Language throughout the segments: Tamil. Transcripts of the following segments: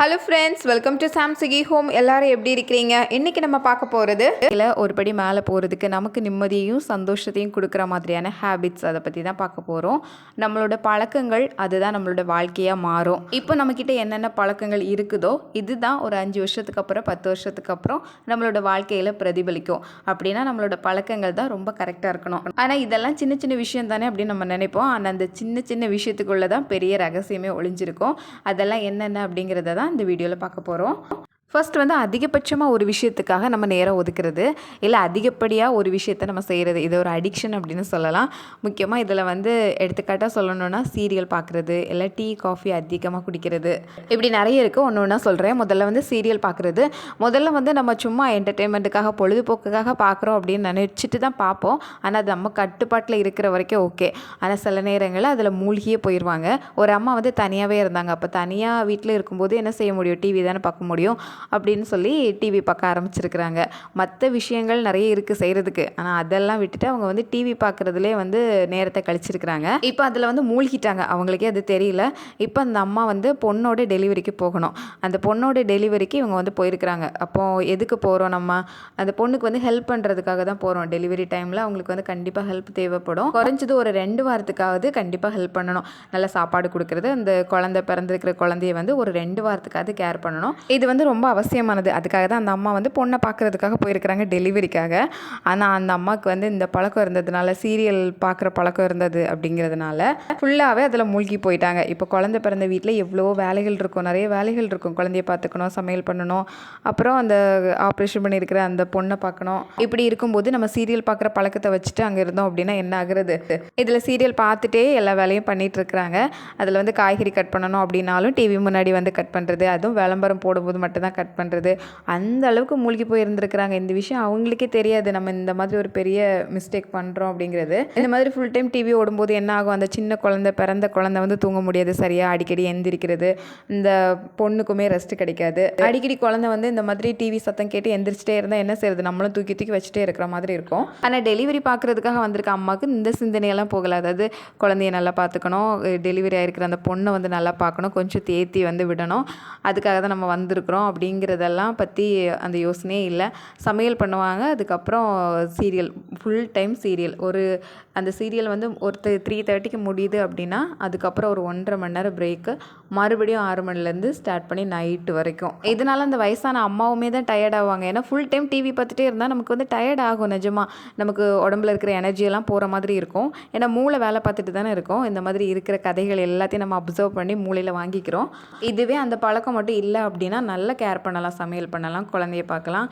ஹலோ ஃப்ரெண்ட்ஸ் வெல்கம் டு சாம்சகி ஹோம் எல்லாரும் எப்படி இருக்கிறீங்க? இன்றைக்கி நம்ம பார்க்க போகிறது இல்லை ஒரு படி மேலே போகிறதுக்கு நமக்கு நிம்மதியையும் சந்தோஷத்தையும் கொடுக்குற மாதிரியான ஹேபிட்ஸ் அதை பற்றி தான் பார்க்க போகிறோம் நம்மளோட பழக்கங்கள் அதுதான் நம்மளோட வாழ்க்கையாக மாறும். இப்போ நம்மக்கிட்ட என்னென்ன பழக்கங்கள் இருக்குதோ இதுதான் ஒரு அஞ்சு வருஷத்துக்கு அப்புறம் பத்து வருஷத்துக்கு அப்புறம் நம்மளோட வாழ்க்கையில் பிரதிபலிக்கும். அப்படின்னா நம்மளோட பழக்கங்கள் தான் ரொம்ப கரெக்டாக இருக்கணும். ஆனால் இதெல்லாம் சின்ன சின்ன விஷயம் தானே அப்படின்னு நம்ம நினைப்போம். ஆனால் அந்த சின்ன சின்ன விஷயத்துக்குள்ளே தான் பெரிய ரகசியமே ஒளிஞ்சிருக்கும். அதெல்லாம் என்னென்ன அப்படிங்கிறத தான் இந்த வீடியோவில் பார்க்க போகிறோம். ஃபர்ஸ்ட் வந்து அதிகபட்சமாக ஒரு விஷயத்துக்காக நம்ம நேரம் ஒதுக்கிறது இல்லை அதிகப்படியாக ஒரு விஷயத்தை நம்ம செய்கிறது இது ஒரு அடிக்ஷன் அப்படின்னு சொல்லலாம். முக்கியமாக இதில் வந்து எடுத்துக்காட்டாக சொல்லணும்னா சீரியல் பார்க்குறது இல்லை டீ காஃபி அதிகமாக குடிக்கிறது. இப்படி நிறைய இருக்குது ஒன்று ஒன்றா சொல்கிறேன் முதல்ல வந்து சீரியல் பார்க்குறது முதல்ல வந்து நம்ம சும்மா என்டர்டெயின்மெண்ட்டுக்காக பொழுதுபோக்குக்காக பார்க்குறோம் அப்படின்னு நினச்சிட்டு தான் பார்ப்போம் ஆனால் அது நம்ம கட்டுப்பாட்டில் இருக்கிற வரைக்கும் ஓகே ஆனால் சில நேரங்களில் அதில் மூழ்கியே போயிடுவாங்க ஒரு அம்மா வந்து தனியாகவே இருந்தாங்க. அப்போ தனியாக வீட்டில் இருக்கும்போது என்ன செய்ய முடியும்? டிவி தானே பார்க்க முடியும். அப்படின்னு சொல்லி டிவி பார்க்க ஆரம்பிச்சிருக்கிறாங்க. மற்ற விஷயங்கள் நிறைய இருக்குது செய்கிறதுக்கு ஆனால் அதெல்லாம் விட்டுட்டு அவங்க வந்து டிவி பார்க்குறதுலே வந்து நேரத்தை கழிச்சிருக்கிறாங்க. இப்போ அதில் வந்து மூழ்கிட்டாங்க. அவங்களுக்கே அது தெரியல. இப்போ அந்த அம்மா வந்து பொண்ணோட டெலிவரிக்கு போகணும். அந்த பொண்ணோட டெலிவரிக்கு இவங்க வந்து போயிருக்கிறாங்க. அப்போது எதுக்கு போகிறோம் நம்ம? அந்த பொண்ணுக்கு வந்து ஹெல்ப் பண்ணுறதுக்காக தான் போகிறோம் டெலிவரி டைமில் அவங்களுக்கு வந்து கண்டிப்பாக ஹெல்ப் தேவைப்படும். குறைஞ்சது ஒரு ரெண்டு வாரத்துக்காவது கண்டிப்பாக ஹெல்ப் பண்ணணும். நல்ல சாப்பாடு கொடுக்குறது அந்த குழந்தை பிறந்திருக்கிற குழந்தைய வந்து ஒரு ரெண்டு வாரத்துக்காவது கேர் பண்ணணும். இது வந்து ரொம்ப அவசியமானது. அதுக்காக தான் அந்த அம்மா வந்து பொண்ணை பார்க்குறதுக்காக போயிருக்கிறாங்க டெலிவரிக்காக. ஆனால் அந்த அம்மாவுக்கு வந்து இந்த பழக்கம் இருந்ததுனால சீரியல் பார்க்குற பழக்கம் இருந்தது அப்படிங்கிறதுனால ஃபுல்லாகவே அதில் மூழ்கி போயிட்டாங்க. இப்போ குழந்தை பிறந்த வீட்டில் எவ்வளோ வேலைகள் இருக்கும். நிறைய வேலைகள் இருக்கும். குழந்தைய பார்த்துக்கணும் சமையல் பண்ணணும். அப்புறம் அந்த ஆப்ரேஷன் பண்ணியிருக்கிற அந்த பொண்ணை பார்க்கணும். இப்படி இருக்கும்போது நம்ம சீரியல் பார்க்குற பழக்கத்தை வச்சுட்டு அங்கே இருந்தோம் அப்படின்னா என்ன ஆகுறது? இதில் சீரியல் பார்த்துட்டே எல்லா வேலையும் பண்ணிகிட்டு இருக்கிறாங்க அதில் வந்து காய்கறி கட் பண்ணணும் அப்படின்னாலும் டிவி முன்னாடி வந்து கட் பண்ணுறது அதுவும் விளம்பரம் போடும்போது மட்டும்தான் கட் பண்ணுறது அந்த அளவுக்கு மூழ்கி போய் இருந்திருக்கிறாங்க இந்த விஷயம் அவங்களுக்கே தெரியாது. நம்ம இந்த மாதிரி ஒரு பெரிய மிஸ்டேக் பண்ணுறோம் அப்படிங்கிறது. இந்த மாதிரி ஃபுல் டைம் டிவி ஓடும்போது என்ன ஆகும்? அந்த சின்ன குழந்தை பிறந்த குழந்தை வந்து தூங்க முடியாது. சரியாக அடிக்கடி எந்திரிக்கிறது. இந்த பொண்ணுக்குமே ரெஸ்ட் கிடைக்காது. அடிக்கடி குழந்தை வந்து இந்த மாதிரி டிவி சத்தம் கேட்டு எந்திரிச்சிட்டே இருந்தால் என்ன செய்யறது நம்மளும் தூக்கி தூக்கி வச்சுட்டே இருக்கிற மாதிரி இருக்கும். ஆனால் டெலிவரி பார்க்குறதுக்காக வந்திருக்க அம்மாவுக்கு இந்த சிந்தனையெல்லாம் போகல. அதாவது குழந்தைய நல்லா பார்த்துக்கணும். டெலிவரி ஆகிருக்கிற அந்த பொண்ணை வந்து நல்லா பார்க்கணும். கொஞ்சம் தேத்தி வந்து விடணும். அதுக்காக தான் நம்ம வந்திருக்கிறோம் அப்படிங்கிறதெல்லாம் பற்றி அந்த யோசனையே இல்லை. சமையல் பண்ணுவாங்க அதுக்கப்புறம் சீரியல் ஃபுல் டைம் சீரியல் ஒரு அந்த சீரியல் வந்து ஒருத்தர் த்ரீ தேர்ட்டிக்கு முடியுது அப்படின்னா அதுக்கப்புறம் ஒரு ஒன்றரை மணி நேரம் பிரேக்கு மறுபடியும் ஆறு மணிலேருந்து ஸ்டார்ட் பண்ணி நைட்டு வரைக்கும். இதனால் அந்த வயசான அம்மாவுமே தான் டயர்ட் ஆவாங்க. ஏன்னா ஃபுல் டைம் டிவி பார்த்துட்டே இருந்தால் நமக்கு வந்து டயர்ட் ஆகும் நிஜமாக நமக்கு உடம்புல இருக்கிற எனர்ஜியெல்லாம் போகிற மாதிரி இருக்கும். ஏன்னா மூளை வேலை பார்த்துட்டு தானே இருக்கும். இந்த மாதிரி இருக்கிற கதைகள் எல்லாத்தையும் நம்ம அப்சர்வ் பண்ணி மூளையில் வாங்கிக்கிறோம். இதுவே அந்த பழக்கம் மட்டும் இல்லை அப்படின்னா நல்ல கேர் பண்ணலாம் சமையல் பண்ணலாம் குழந்தைய பார்க்கலாம்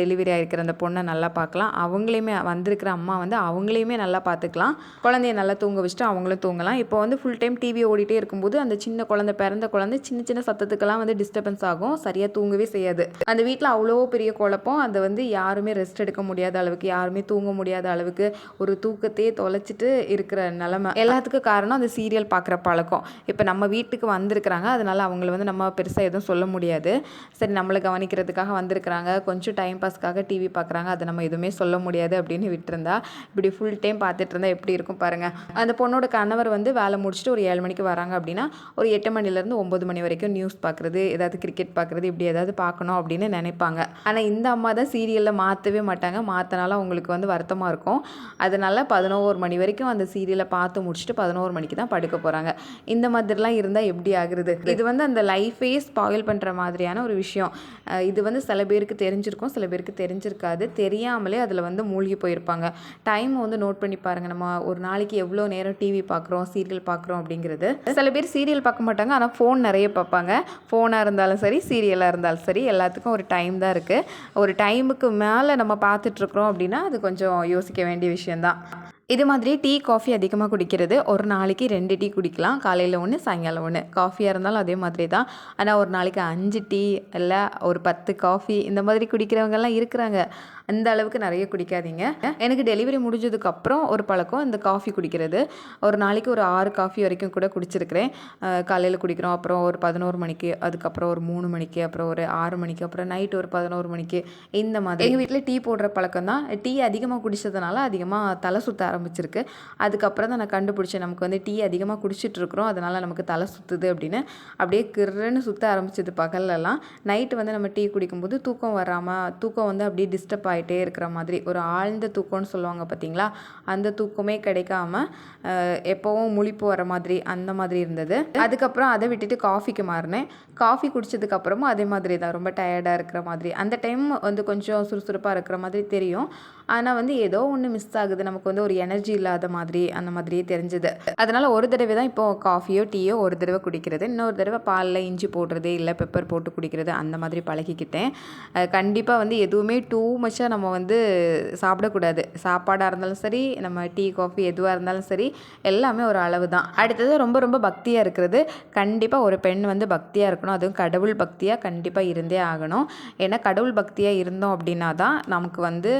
டெலிவரி ஆகிருக்கிற அந்த பொண்ணை நல்லா பார்க்கலாம். அவங்களையுமே வந்திருக்கிற அம்மா வந்து அவங்களையுமே நல்லா பார்த்துக்கலாம். குழந்தைய நல்லா தூங்க வச்சுட்டு அவங்களும் தூங்கலாம். இப்போ வந்து ஃபுல் டைம் டிவி ஓடிட்டே இருக்கும்போது அந்த சின்ன குழந்தை பிறந்த குழந்தை சின்ன சின்ன சத்தத்துக்கெல்லாம் வந்து டிஸ்டர்பன்ஸ் ஆகும். சரியாக தூங்கவே செய்யாது. அந்த வீட்டில் அவ்வளோ பெரிய குழப்பம். அதை வந்து யாருமே ரெஸ்ட் எடுக்க முடியாத அளவுக்கு யாருமே தூங்க முடியாத அளவுக்கு ஒரு தூக்கத்தையே தொலைச்சிட்டு இருக்கிற நிலமை. எல்லாத்துக்கும் காரணம் அந்த சீரியல் பார்க்குற பழக்கம். இப்போ நம்ம வீட்டுக்கு வந்திருக்கிறாங்க. அதனால அவங்கள வந்து நம்ம பெருசாக எதுவும் சொல்ல முடியாது. சரி நம்மளை கவனிக்கிறதுக்காக வந்திருக்கிறாங்க. கொஞ்சம் டைம் பாஸ்க்காக டிவி பார்க்குறாங்க அதை நம்ம எதுவுமே சொல்ல முடியாது அப்படின்னு விட்டுருந்தா இப்படி ஃபுல் டைம் பார்த்துட்டு இருந்தால் எப்படி இருக்கும் பாருங்கள் அந்த பொண்ணோட கணவர் வந்து வேலை முடிச்சுட்டு ஒரு ஏழு மணிக்கு வராங்க அப்படின்னா ஒரு எட்டு மணிலேருந்து ஒம்பது மணி வரைக்கும் நியூஸ் பார்க்குறது ஏதாவது கிரிக்கெட் பார்க்குறது இப்படி ஏதாவது பார்க்கணும் அப்படின்னு நினைப்பாங்க. ஆனால் இந்த அம்மா தான் சீரியலில் மாற்றவே மாட்டாங்க. மாற்றினாலும் அவங்களுக்கு வந்து வருத்தமாக இருக்கும். அதனால பதினோரு மணி வரைக்கும் அந்த சீரியலை பார்த்து முடிச்சுட்டு பதினோரு மணிக்கு தான் படுக்க போகிறாங்க இந்த மாதிரிலாம் இருந்தால் எப்படி ஆகுறது? இது வந்து அந்த லைஃபே ஸ்பாயில் பண்ணுற மாதிரியான ஒரு விஷயம். விஷயம். இது வந்து சில பேருக்கு தெரிஞ்சிருக்கும் சில பேருக்கு தெரிஞ்சிருக்காது. தெரியாமலே அதில் வந்து மூழ்கி போயிருப்பாங்க. டைம் வந்து நோட் பண்ணி பாருங்கள் நம்ம ஒரு நாளைக்கு எவ்வளோ நேரம் டிவி பார்க்குறோம் சீரியல் பார்க்குறோம் அப்படிங்கிறது. சில பேர் சீரியல் பார்க்க மாட்டாங்க. ஆனால் ஃபோன் நிறைய பார்ப்பாங்க. ஃபோனாக இருந்தாலும் சரி சீரியலாக இருந்தாலும் சரி எல்லாத்துக்கும் ஒரு டைம் தான் இருக்குது ஒரு டைமுக்கு மேலே நம்ம பார்த்துட்ருக்குறோம் அப்படின்னா அது கொஞ்சம் யோசிக்க வேண்டிய விஷயந்தான் இது மாதிரி டீ காஃபி அதிகமாக குடிக்கிறது. ஒரு நாளைக்கு ரெண்டு டீ குடிக்கலாம். காலையில் ஒன்று சாயங்காலம் ஒன்று காஃபியாக இருந்தாலும் அதே மாதிரி தான். ஆனால் ஒரு நாளைக்கு அஞ்சு டீ இல்லை ஒரு பத்து காஃபி இந்த மாதிரி குடிக்கிறவங்கெல்லாம் இருக்கிறாங்க. அந்த அளவுக்கு நிறைய குடிக்காதீங்க. எனக்கு டெலிவரி முடிஞ்சதுக்கப்புறம் ஒரு பழக்கம் இந்த காஃபி குடிக்கிறது. ஒரு நாளைக்கு ஒரு ஆறு காஃபி வரைக்கும் கூட குடிச்சிருக்கிறேன். காலையில் குடிக்கிறோம் அப்புறம் ஒரு பதினோரு மணிக்கு அதுக்கப்புறம் ஒரு மூணு மணிக்கு அப்புறம் ஒரு ஆறு மணிக்கு அப்புறம் நைட் ஒரு பதினோரு மணிக்கு இந்த மாதிரி. எங்கள் வீட்டில் டீ போடுற பழக்கம் தான். டீ அதிகமாக குடித்ததுனால அதிகமாக தலை சுற்ற ஆரம்பிச்சிருக்கு. அதுக்கப்புறம் தான் நான் கண்டுபிடிச்சேன் நமக்கு வந்து டீ அதிகமாக குடிச்சிட்டு இருக்கிறோம் அதனால் நமக்கு தலை சுற்றுது அப்படின்னு. அப்படியே கிர்ன்னு சுற்ற ஆரம்பிச்சது பகல்லலாம் நைட்டு வந்து நம்ம டீ குடிக்கும்போது தூக்கம் வராமல் தூக்கம் வந்து அப்படியே டிஸ்டர்ப் ஆகி ஆகிட்டே இருக்கிற மாதிரி ஒரு ஆழ்ந்த தூக்கம்னு சொல்லுவாங்க பார்த்தீங்களா அந்த தூக்கமே கிடைக்காம எப்போவும் முழிப்பு வர மாதிரி அந்த மாதிரி இருந்தது. அதுக்கப்புறம் அதை விட்டுட்டு காஃபிக்கு மாறினேன். காஃபி குடித்ததுக்கப்புறமும் அதே மாதிரி தான். ரொம்ப டயர்டாக இருக்கிற மாதிரி. அந்த டைம் வந்து கொஞ்சம் சுறுசுறுப்பாக இருக்கிற மாதிரி தெரியும். ஆனால் வந்து ஏதோ ஒன்று மிஸ் ஆகுது. நமக்கு வந்து ஒரு எனர்ஜி இல்லாத மாதிரி அந்த மாதிரியே தெரிஞ்சுது. அதனால் ஒரு தடவை தான் இப்போ காஃபியோ டீயோ ஒரு தடவை குடிக்கிறது. இன்னொரு தடவை பாலில் இஞ்சி போடுறது இல்லை பெப்பர் போட்டு குடிக்கிறது அந்த மாதிரி பழகிக்கிட்டேன். கண்டிப்பாக வந்து எதுவுமே டூ மச்சாக நம்ம வந்து சாப்பிடக்கூடாது. சாப்பாடாக இருந்தாலும் சரி நம்ம டீ காஃபி எதுவாக இருந்தாலும் சரி எல்லாமே ஒரு அளவு தான். அடுத்தது ரொம்ப ரொம்ப பக்தியாக இருக்கிறது. கண்டிப்பாக ஒரு பெண் வந்து பக்தியாக இருக்கணும். அதுவும் கடவுள் பக்தியாக கண்டிப்பாக இருந்தே ஆகணும். ஏன்னா கடவுள் பக்தியாக இருந்தோம் அப்படின்னா தான் நமக்கு வந்து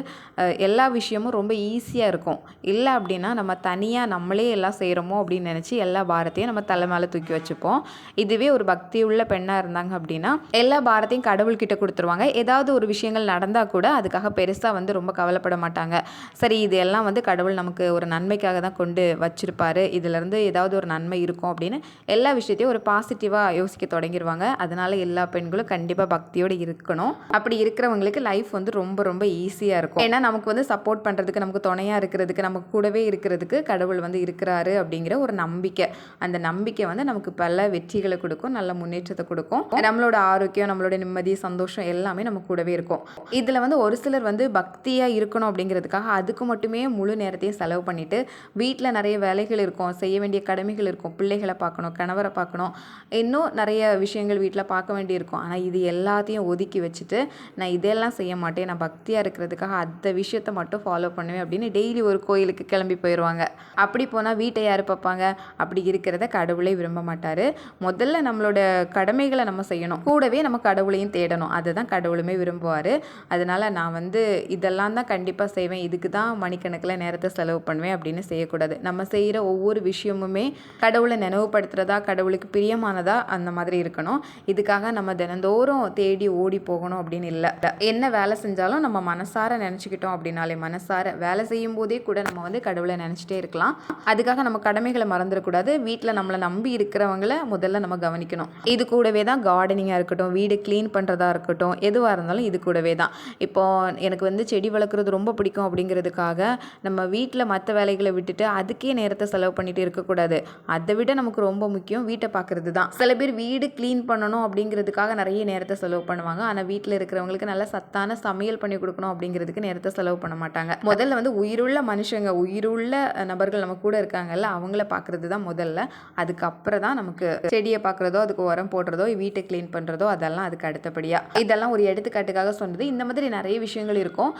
எல்லா விஷயமும் ரொம்ப ஈஸியாக இருக்கும். இல்லை அப்படின்னா நம்ம தனியாக நம்மளே எல்லாம் செய்கிறோமோ அப்படின்னு நினச்சி எல்லா பாரத்தையும் நம்ம தலை மேலே தூக்கி வச்சுப்போம். இதுவே ஒரு பக்தி உள்ள பெண்ணாக இருந்தாங்க அப்படின்னா எல்லா பாரத்தையும் கடவுள்கிட்ட கொடுத்துருவாங்க. ஏதாவது ஒரு விஷயங்கள் நடந்தால் கூட அதுக்காக பெருசாக வந்து ரொம்ப கவலைப்பட மாட்டாங்க. சரி இது எல்லாம் வந்து கடவுள் நமக்கு ஒரு நன்மைக்காக தான் கொண்டு வச்சுருப்பாரு. இதுலேருந்து ஏதாவது ஒரு நன்மை இருக்கும் அப்படின்னு எல்லா விஷயத்தையும் ஒரு பாசிட்டிவாக யோசிக்க தொடங்கிடுவாங்க அதனால் எல்லா பெண்களும் கண்டிப்பாக பக்தியோடு இருக்கணும். அப்படி இருக்கிறவங்களுக்கு லைஃப் வந்து ரொம்ப ரொம்ப ஈஸியாக இருக்கும். ஏன்னா நமக்கு வந்து சப்போர்ட் பண்ணுறதுக்கு நமக்கு துணையாக இருக்கிறதுக்கு நமக்கு கூடவே இருக்கிறதுக்கு கடவுள் வந்து இருக்கிறாரு அப்படிங்கிற ஒரு நம்பிக்கை. அந்த நம்பிக்கை வந்து நமக்கு பல வெற்றிகளை கொடுக்கும் நல்ல முன்னேற்றத்தை கொடுக்கும். நம்மளோட ஆரோக்கியம் நம்மளோட நிம்மதி சந்தோஷம் எல்லாமே நம்ம கூடவே இருக்கும். இதில் வந்து ஒரு சிலர் வந்து பக்தியாக இருக்கணும் அப்படிங்கிறதுக்காக அதுக்கு மட்டுமே முழு நேரத்தையும் செலவு பண்ணிவிட்டு வீட்டில் நிறைய வேலைகள் இருக்கும் செய்ய வேண்டிய கடமைகள் இருக்கும் பிள்ளைகளை பார்க்கணும் கணவரை பார்க்கணும். இன்னும் நிறைய விஷயங்கள் வீட்டில் பார்க்க வேண்டியிருக்கும். ஆனால் இது எல்லாத்தையும் ஒதுக்கி வச்சுட்டு நான் இதெல்லாம் செய்ய மாட்டேன் நான் பக்தியாக இருக்கிறதுக்காக அந்த விஷயம் விஷயத்த மட்டும் ஃபாலோ பண்ணுவேன் அப்படின்னு டெய்லி ஒரு கோயிலுக்கு கிளம்பி போயிடுவாங்க அப்படி போனால் வீட்டை யார் பார்ப்பாங்க? அப்படி இருக்கிறத கடவுளே விரும்ப மாட்டார். முதல்ல நம்மளோட கடமைகளை நம்ம செய்யணும். கூடவே நம்ம கடவுளையும் தேடணும். அதை தான் கடவுளுமே விரும்புவார். அதனால் நான் வந்து இதெல்லாம் தான் கண்டிப்பாக செய்வேன். இதுக்கு தான் மணிக்கணக்கில் நேரத்தை செலவு பண்ணுவேன் அப்படின்னு செய்யக்கூடாது. நம்ம செய்கிற ஒவ்வொரு விஷயமுமே கடவுளை நினைவுபடுத்துகிறதா கடவுளுக்கு பிரியமானதா அந்த மாதிரி இருக்கணும். இதுக்காக நம்ம தினந்தோறும் தேடி ஓடி போகணும் அப்படின்னு இல்லை. என்ன வேலை செஞ்சாலும் நம்ம மனசார நினச்சிக்கிட்டோம் அப்படின்னாலே மனசார வேலை செய்யும் போதே கூட நம்ம வந்து கடவுளை நினச்சிட்டே இருக்கலாம். அதுக்காக நம்ம கடமைகளை மறந்துடக்கூடாது. வீட்டில் நம்மளை நம்பி இருக்கிறவங்கள முதல்ல நம்ம கவனிக்கணும். இது கூடவே தான் கார்டனிங்காக இருக்கட்டும் வீடு க்ளீன் பண்ணுறதா இருக்கட்டும் எதுவாக இருந்தாலும் இது கூடவே தான். இப்போது எனக்கு வந்து செடி வளர்க்குறது ரொம்ப பிடிக்கும் அப்படிங்கிறதுக்காக நம்ம வீட்டில் மற்ற வேலைகளை விட்டுட்டு அதுக்கே நேரத்தை செலவு பண்ணிட்டு இருக்கக்கூடாது. அதை விட நமக்கு ரொம்ப முக்கியம் வீட்டை பார்க்குறது தான். சில பேர் வீடு க்ளீன் பண்ணணும் அப்படிங்கிறதுக்காக நிறைய நேரத்தை செலவு பண்ணுவாங்க. ஆனால் வீட்டில் இருக்கிறவங்களுக்கு நல்ல சத்தான சமையல் பண்ணி கொடுக்கணும் அப்படிங்கிறதுக்கு நேரத்தை செலவு பண்ண மாட்டாங்க. முதல்ல வந்து உயிருள்ள மனுஷங்க உயிருள்ள நபர்கள் நம்ம கூட இருக்காங்கல்ல அவங்கள பார்க்குறது தான் முதல்ல. அதுக்கப்புறம் தான் நமக்கு செடியை பார்க்குறதோ அதுக்கு உரம் போடுறதோ வீட்டை க்ளீன் பண்ணுறதோ அதெல்லாம் அதுக்கு அடுத்தபடியாக இதெல்லாம் ஒரு எடுத்துக்காட்டுக்காக சொன்னது. இந்த மாதிரி நிறைய விஷயங்கள் இருக்கும்.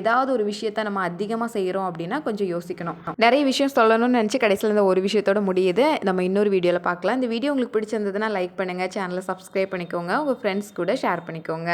ஏதாவது ஒரு விஷயத்த நம்ம அதிகமாக செய்கிறோம் அப்படின்னா கொஞ்சம் யோசிக்கணும். நிறைய விஷயம் சொல்லணும்னு நினச்சி கடைசியில் இந்த ஒரு விஷயத்தோட முடியுது. நம்ம இன்னொரு வீடியோவில் பார்க்கலாம் இந்த வீடியோ உங்களுக்கு பிடிச்சிருந்ததுன்னா லைக் பண்ணுங்கள் சேனலை சப்ஸ்கிரைப் பண்ணிக்கோங்க. உங்கள் ஃப்ரெண்ட்ஸ் கூட ஷேர் பண்ணிக்கோங்க.